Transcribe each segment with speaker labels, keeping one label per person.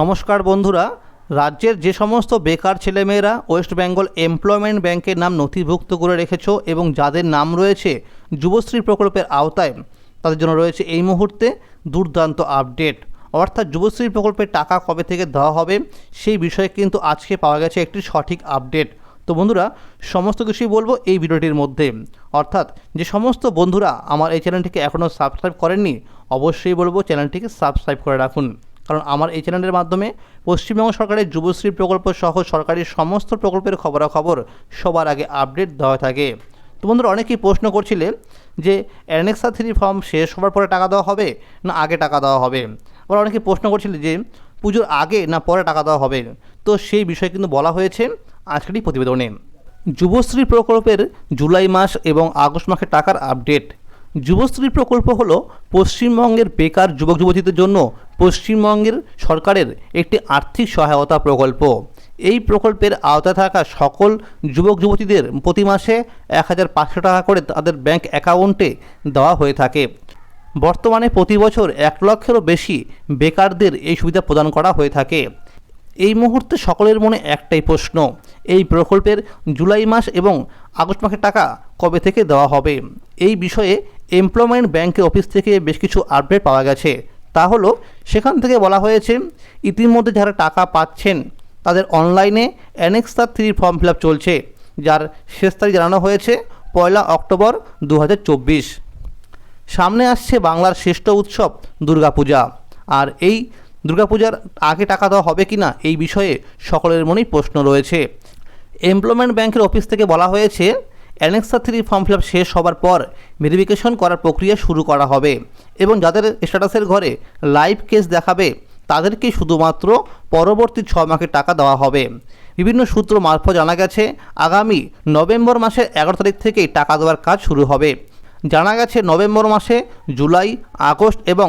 Speaker 1: নমস্কার বন্ধুরা, রাজ্যের যে সমস্ত বেকার ছেলেমেয়েরা ওয়েস্ট বেঙ্গল এমপ্লয়মেন্ট ব্যাংকের নাম নথিভুক্ত করে রেখেছ এবং যাদের নাম রয়েছে যুবশ্রী প্রকল্পের আওতায়, তাদের জন্য রয়েছে এই মুহূর্তে দুর্দান্ত আপডেট। অর্থাৎ যুবশ্রী প্রকল্পের টাকা কবে থেকে দেওয়া হবে, সেই বিষয়ে কিন্তু আজকে পাওয়া গেছে একটি সঠিক আপডেট। তো বন্ধুরা, সমস্ত কিছুই বলব এই ভিডিওটির মধ্যে। অর্থাৎ যে সমস্ত বন্ধুরা আমার এই চ্যানেলটিকে এখনও সাবস্ক্রাইব করেননি, অবশ্যই বলব চ্যানেলটিকে সাবস্ক্রাইব করে রাখুন। কারণ আমার এই চ্যানেলের মাধ্যমে পশ্চিমবঙ্গ সরকারের যুবশ্রী প্রকল্প সহ সরকারি সমস্ত প্রকল্পের খবরাখবর সবার আগে আপডেট দেওয়া থাকে। তো বন্ধুরা, অনেকেই প্রশ্ন করছিলে যে অ্যানেক্সা থ্রি ফর্ম শেষ হওয়ার পরে টাকা দেওয়া হবে না আগে টাকা দেওয়া হবে? আবার অনেকে প্রশ্ন করছিলে যে পুজোর আগে না পরে টাকা দেওয়া হবে? তো সেই বিষয়ে কিন্তু বলা হয়েছে আজকের এই প্রতিবেদনে। যুবশ্রী প্রকল্পের জুলাই মাস এবং আগস্ট মাসের টাকার আপডেট যুবশ্রী প্রকল্প হল পশ্চিমবঙ্গের বেকার যুবক যুবতীদের জন্য পশ্চিমবঙ্গের সরকারের একটি আর্থিক সহায়তা প্রকল্প। এই প্রকল্পের আওতায় থাকা সকল যুবক যুবতীদের প্রতি মাসে এক হাজার পাঁচশো টাকা করে তাদের ব্যাংক অ্যাকাউন্টে দেওয়া হয়ে থাকে। বর্তমানে প্রতি বছর এক লক্ষেরও বেশি বেকারদের এই সুবিধা প্রদান করা হয়ে থাকে। এই মুহূর্তে সকলের মনে একটাই প্রশ্ন, এই প্রকল্পের জুলাই মাস এবং আগস্ট মাসের টাকা কবে থেকে দেওয়া হবে? এই বিষয়ে এমপ্লয়মেন্ট ব্যাংকের অফিস থেকে বেশ কিছু আপডেট পাওয়া গেছে। তা হলো, সেখান থেকে বলা হয়েছে, ইতিমধ্যে যারা টাকা পাচ্ছেন, তাদের অনলাইনে অ্যানেক্সা থ্রি ফর্ম ফিল চলছে, যার শেষ তারিখ জানানো হয়েছে পয়লা অক্টোবর দু হাজার চব্বিশ। সামনে আসছে বাংলার শ্রেষ্ঠ উৎসব, দুর্গাপূজা। আর এই দুর্গাপূজার আগে টাকা দেওয়া হবে কি না এই বিষয়ে সকলের মনেই প্রশ্ন রয়েছে। এমপ্লয়মেন্ট ব্যাংকের অফিস থেকে বলা হয়েছে অ্যানেক্সা থ্রি ফর্ম ফিল শেষ হবার পর ভেরিফিকেশন করার প্রক্রিয়া শুরু করা হবে এবং যাদের স্ট্যাটাসের ঘরে লাইভ কেস দেখাবে, তাদেরকে শুধুমাত্র পরবর্তী ছ মাসের টাকা দেওয়া হবে। বিভিন্ন সূত্র মারফত জানা গেছে, আগামী নভেম্বর মাসের এগারো তারিখ থেকেই টাকা দেওয়ার কাজ শুরু হবে। জানা গেছে, নভেম্বর মাসে জুলাই, আগস্ট এবং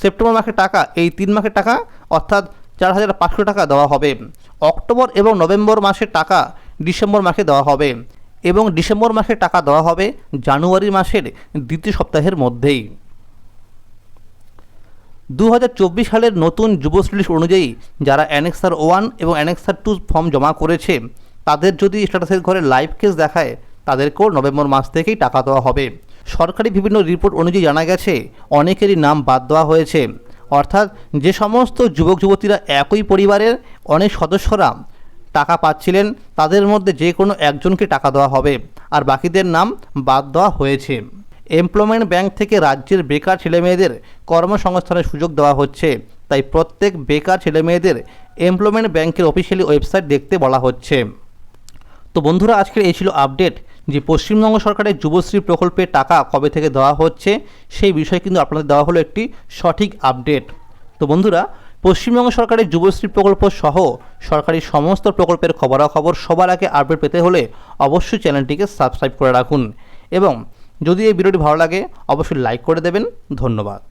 Speaker 1: সেপ্টেম্বর মাসের টাকা, এই তিন মাসের টাকা, অর্থাৎ চার হাজার পাঁচশো টাকা দেওয়া হবে। অক্টোবর এবং নভেম্বর মাসের টাকা ডিসেম্বর মাসে দেওয়া হবে। এবং ডিসেম্বর মাসে টাকা দেওয়া হবে জানুয়ারি মাসের দ্বিতীয় সপ্তাহের মধ্যেই। দু হাজার চব্বিশ সালের নতুন যুবশ্রী অনুযায়ী যারা অ্যানেক্সার ওয়ান এবং অ্যানেক্সার টু ফর্ম জমা করেছে, তাদের যদি স্ট্যাটাসের ঘরে লাইভ কেস দেখায়, তাদেরকেও নভেম্বর মাস থেকেই টাকা দেওয়া হবে। সরকারি বিভিন্ন রিপোর্ট অনুযায়ী জানা গেছে, অনেকেরই নাম বাদ দেওয়া হয়েছে। অর্থাৎ যে সমস্ত যুবক যুবতীরা একই পরিবারের অনেক সদস্যরা টাকা পাচ্ছিলেন, তাদের মধ্যে যে কোনো একজনকে টাকা দেওয়া হবে। আর বাকিদের নাম বাদ দেওয়া হয়েছে। এমপ্লয়মেন্ট ব্যাংক থেকে রাজ্যের বেকার ছেলেমেয়েদের কর্মসংস্থানের সুযোগ দেওয়া হচ্ছে। তাই প্রত্যেক বেকার ছেলেমেয়েদের এমপ্লয়মেন্ট ব্যাংকের অফিসিয়ালি ওয়েবসাইট দেখতে বলা হচ্ছে। তো বন্ধুরা, আজকের এই ছিল আপডেট যে পশ্চিমবঙ্গ সরকারের যুবশ্রী প্রকল্পের টাকা কবে থেকে দেওয়া হচ্ছে, সেই বিষয়ে কিন্তু আপনাদের দেওয়া হলো একটি সঠিক আপডেট। তো বন্ধুরা পশ্চিমবঙ্গ সরকারের যুবশ্রী প্রকল্প সহ সরকারি সমস্ত প্রকল্পের খবরাখবর সবার আগে আপডেট পেতে হলে অবশ্যই চ্যানেলটিকে সাবস্ক্রাইব করে রাখুন। এবং যদি এই ভিডিওটি ভালো লাগে, অবশ্যই লাইক করে দেবেন। ধন্যবাদ।